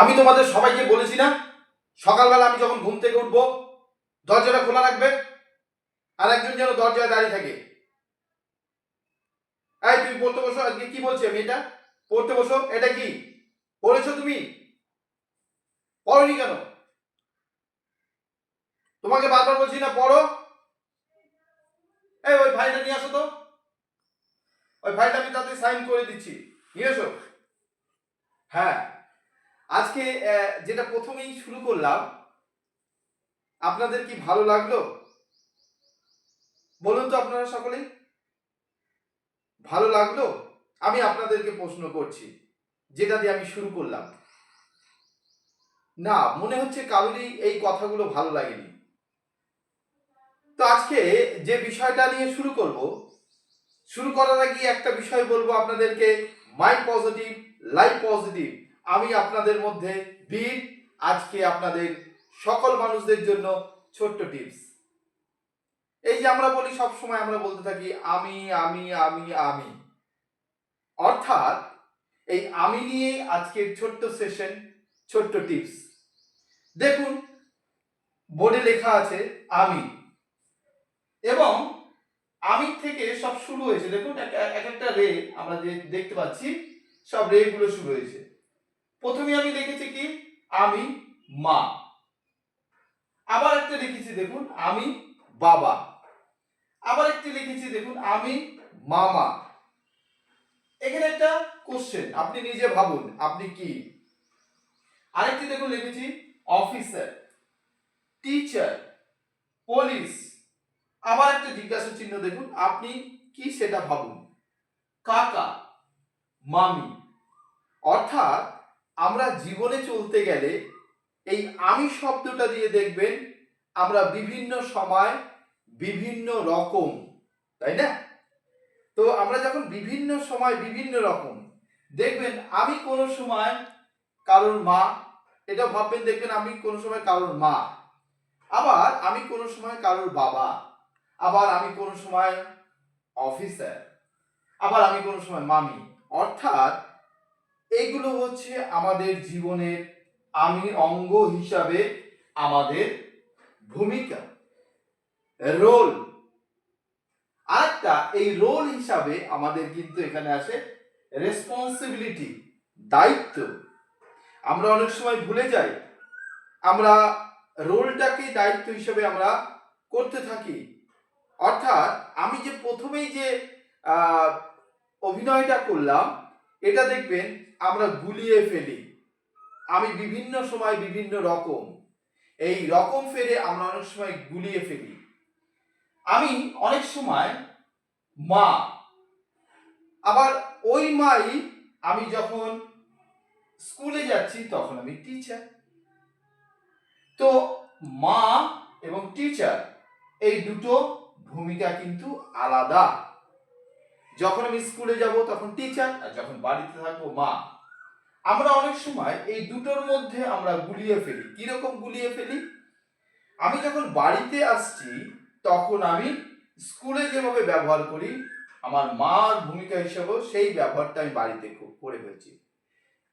আমি তোমাদের সবাইকে বলেছি না? সকালবেলা আমি যখন ঘুম থেকে উঠবো, দরজাটা খোলা রাখবে, আর একজন যেন দরজায় দাঁড়িয়ে থাকে। এই, তুমি পড়তে বসো, আজকে কি বলছি আমি এটা? পড়তে বসো, এটা কি? পড়েছো তুমি? পড়োনি কেন? তোমাকে বারবার বলছি না, পড়ো। এই, ওই ফাইলটা নিয়ে আসো তো। ওই ফাইলটা আমি তাতে সাইন করে দিচ্ছি। নিয়ে এসো। হ্যাঁ। আজকে যেটা প্রথমেই শুরু করলাম, আপনাদের কি ভালো লাগল? বলুন তো আপনারা সকলেই। ভালো লাগল? আমি আপনাদেরকে প্রশ্ন করছি, যেটা দিয়ে আমি শুরু করলাম। না, মনে হচ্ছে কারোরই এই কথাগুলো ভালো লাগেনি। তো আজকে যে বিষয়টা নিয়ে শুরু করব, শুরু করার আগে একটা বিষয় বলব আপনাদেরকে মাইন্ড পজিটিভ লাইফ পজিটিভ আমি আপনাদের মধ্যে বীর। আজকে আপনাদের সকল মানুষদের জন্য ছোট্ট টিপস। এই যে আমরা বলি সব সময় আমরা বলতে থাকি, আমি আমি আমি আমি। অর্থাৎ, এই আমি নিয়ে আজকের ছোট্ট সেশন, ছোট্ট টিপস। দেখুন, বোর্ডে লেখা আছে, আমি। এবং আমি থেকে সব শুরু হয়েছে। দেখুন এক এক একটা রে আমরা যে দেখতে পাচ্ছি, সব রে গুলো শুরু হয়েছে। প্রথমে আমি লিখেছি কি? আমি মা। আবার একটা লিখেছি দেখুন, আমি বাবা। আবার একটি লিখেছি দেখুন, আমি মামা। এখানে একটা কোশ্চেন আপনি নিজে ভাবুন, আপনি কি? আরেকটি দেখুন, লিখেছি অফিসার টিচার পুলিশ আবার একটা জিজ্ঞাসা চিহ্ন দেখুন, আপনি কি সেটা ভাবুন? কাকা, মামি। অর্থাৎ আমরা জীবনে চলতে গেলে এই আমি শব্দটা দিয়ে দেখবেন আমরা বিভিন্ন সময় বিভিন্ন রকম, তাই না? তো আমরা যখন বিভিন্ন সময় বিভিন্ন রকম, দেখবেন আমি কোনো সময় কারোর মা এটা ভাববেন দেখবেন আমি কোনো সময় কারোর মা, আবার আমি কোনো সময় কারোর বাবা, আবার আমি কোনো সময় অফিসার, আবার আমি কোনো সময় মামি, অর্থাৎ এইগুলো হচ্ছে আমাদের জীবনের আমি অঙ্গ হিসাবে আমাদের ভূমিকা। রোল। আরেকটা, এই রোল হিসাবে আমাদের কিন্তু এখানে আসে রেসপন্সিবিলিটি দায়িত্ব। আমরা অনেক সময় ভুলে যাই। আমরা রোলটাকে দায়িত্ব হিসেবে আমরা করতে থাকি। অর্থাৎ আমি যে প্রথমেই যে অভিনয়টা করলাম, এটা দেখবেন আমরা গুলিয়ে ফেলি। আমি বিভিন্ন সময় বিভিন্ন রকম, এই রকম ফেলে আমরা অনেক সময় গুলিয়ে ফেলি। আমি অনেক সময় মা, আবার ওই মাই আমি যখন স্কুলে যাচ্ছি তখন আমি টিচার তো মা এবং টিচার এই দুটো ভূমিকা কিন্তু আলাদা। যখন আমি স্কুলে যাব, তখন টিচার আর যখন বাড়িতে থাকব, মা। আমরা অনেক সময় এই দুটোর মধ্যে আমরা গুলিয়ে ফেলি। কীরকম গুলিয়ে ফেলি? আমি যখন বাড়িতে আসছি, তখন আমি স্কুলে যেভাবে ব্যবহার করি, আমার মার ভূমিকা হিসেবেও সেই ব্যবহারটা আমি বাড়িতে করে ফেলছি।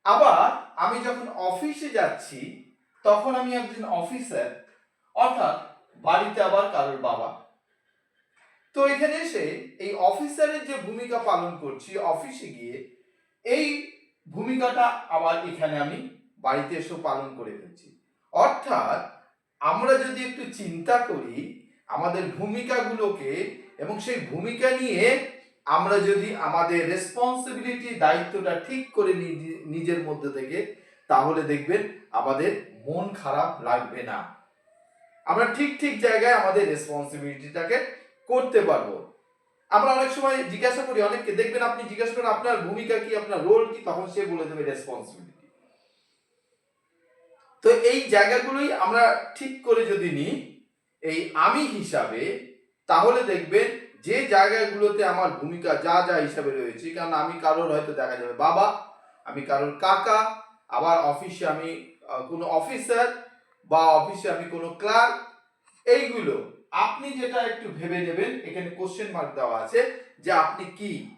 আবার আমি যখন অফিসে যাচ্ছি, তখন আমি একজন অফিসার অর্থাৎ বাড়িতে আবার কারোর বাবা। তো এখানে এসে এই অফিসারের যে ভূমিকা পালন করছি অফিসে গিয়ে, এই ভূমিকাটা আবার এখানে আমি বাড়িতে এসেও পালন করে ফেলছি। অর্থাৎ আমরা যদি একটু চিন্তা করি, আমাদের ভূমিকাগুলোকে এবং সেই ভূমিকা নিয়ে আমরা যদি আমাদের রেসপন্সিবিলিটি দায়িত্বটা ঠিক করে নিজে- নিজের মধ্যে থেকে, তাহলে দেখবেন আমাদের মন খারাপ লাগবে না। আমরা ঠিক ঠিক জায়গায় আমাদের রেসপন্সিবিলিটিটাকে করতে পারব। আমরা অনেক সময় জিজ্ঞাসা করি অনেককে, দেখবেন আপনি জিজ্ঞাসা করেন, আপনার ভূমিকা কি, আপনার রোল কি? তখন সে বলে দেবে রেসপন্সিবিলিটি তো এই জায়গাগুলোই আমরা ঠিক করে যদি নিই, এই আমি হিসাবে, তাহলে দেখবেন যে জায়গাগুলোতে আমার ভূমিকা যা যা হিসাবে রয়েছে, কারণ আমি কারোর হয়তো দেখা যাবে বাবা, আমি কারোর কাকা, আবার অফিসে আমি কোনো অফিসার বা অফিসে আমি কোনো ক্লার্ক এইগুলো আপনি যেটা একটু ভেবে নেবেন, এখানে কোশ্চেন মার্ক দেওয়া আছে যে আপনি কি?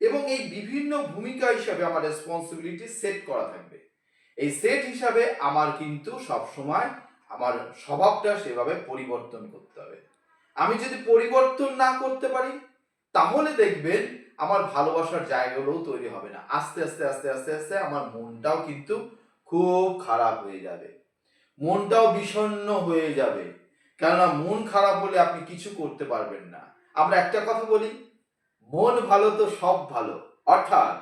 এবং এই বিভিন্ন ভূমিকা হিসাবে আমার রেসপন্সিবিলিটি সেট করা থাকবে। এই সেট হিসাবে আমার কিন্তু সব সময় আমার স্বভাবটা সেভাবে পরিবর্তন করতে হবে। আমি যদি পরিবর্তন না করতে পারি, তাহলে দেখবেন আমার ভালোবাসার জায়গাগুলোও তৈরি হবে না। আস্তে আস্তে আস্তে আস্তে আস্তে আমার মনটাও কিন্তু খুব খারাপ হয়ে যাবে। মনটাও বিষণ্ণ হয়ে যাবে। কেননা মন খারাপ হলে আপনি কিছু করতে পারবেন না। আমরা একটা কথা বলি, মন ভালো তো সব ভালো। অর্থাৎ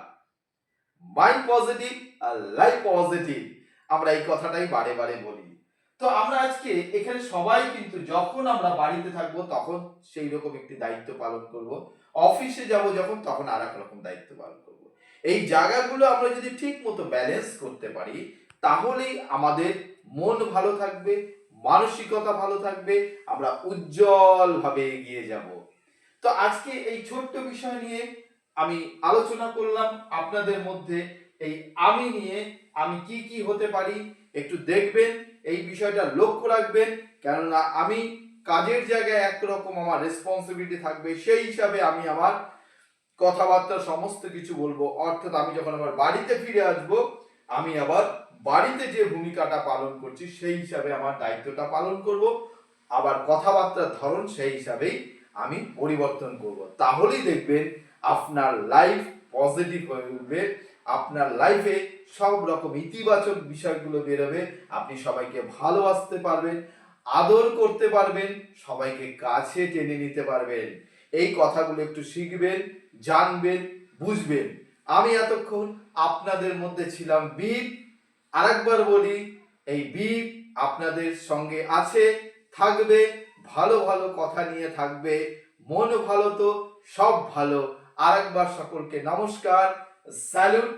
মাইন্ড পজিটিভ আর লাইফ পজিটিভ আমরা এই কথাটাই বারে বারে বলি। তো আমরা আজকে এখানে সবাই কিন্তু যখন আমরা বাড়িতে থাকব তখন সেই রকম একটি দায়িত্ব পালন করব। অফিসে যাব যখন তখন আর রকম দায়িত্ব পালন করব। এই জায়গাগুলো আমরা যদি ঠিক মতো ব্যালেন্স করতে পারি, তাহলেই আমাদের মন ভালো থাকবে মানসিকতা ভালো থাকবে, আমরা উজ্জ্বল ভাবে এগিয়ে যাব। তো আজকে এই ছোট্ট বিষয় নিয়ে আমি আলোচনা করলাম আপনাদের মধ্যে। এই আমি নিয়ে আমি কি কি হতে পারি একটু দেখবেন, এই বিষয়টা লক্ষ্য রাখবেন। কেননা আমি কাজের জায়গায় একরকম আমার রেসপন্সিবিলিটি থাকবে, সেই হিসাবে আমি আমার কথাবার্তা সমস্ত কিছু বলব। অর্থাৎ আমি যখন আমার বাড়িতে ফিরে আসব, আমি আবার বাড়িতে যে ভূমিকাটা পালন করছি, সেই হিসাবে আমার দায়িত্বটা পালন করব। আবার কথাবার্তার ধরন, সেই হিসাবেই আমি পরিবর্তন করব। তাহলেই দেখবেন আপনার লাইফ পজিটিভ হয়ে উঠবে। আপনার লাইফে সব রকম ইতিবাচক বিষয়গুলো বেরোবে। আপনি সবাইকে ভালোবাসতে পারবেন, আদর করতে পারবেন, সবাইকে কাছে টেনে নিতে পারবেন। এই কথাগুলো একটু শিখবেন, জানবেন, বুঝবেন। আমি এতক্ষণ আপনাদের মধ্যে ছিলাম বীর। আরেকবার বলি, এই বিপ আপনাদের সঙ্গে আছে, থাকবে, ভালো ভালো কথা নিয়ে থাকবে, মন ভালো তো, সব ভালো। আরেকবার সকলকে নমস্কার, স্যালুট।